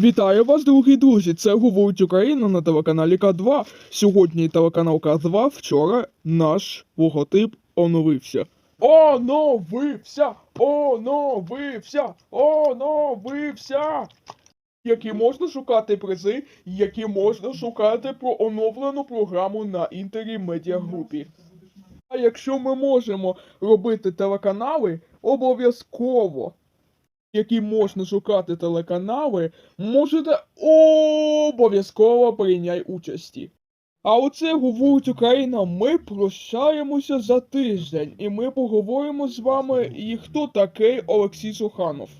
Вітаю вас, дорогі друзі! Це говорить Україна на телеканалі К2. Сьогодні телеканал К2. Вчора наш логотип оновився. Оновився! Оновився! Оновився! Які можна шукати призи, які можна шукати про оновлену програму на інтері медіагрупі. А якщо ми можемо робити телеканали, обов'язково які можна шукати телеканали, можете обов'язково прийняти участі. А оце говорить Україна. Ми прощаємося за тиждень, і ми поговоримо з вами, і хто такий Олексій Суханов.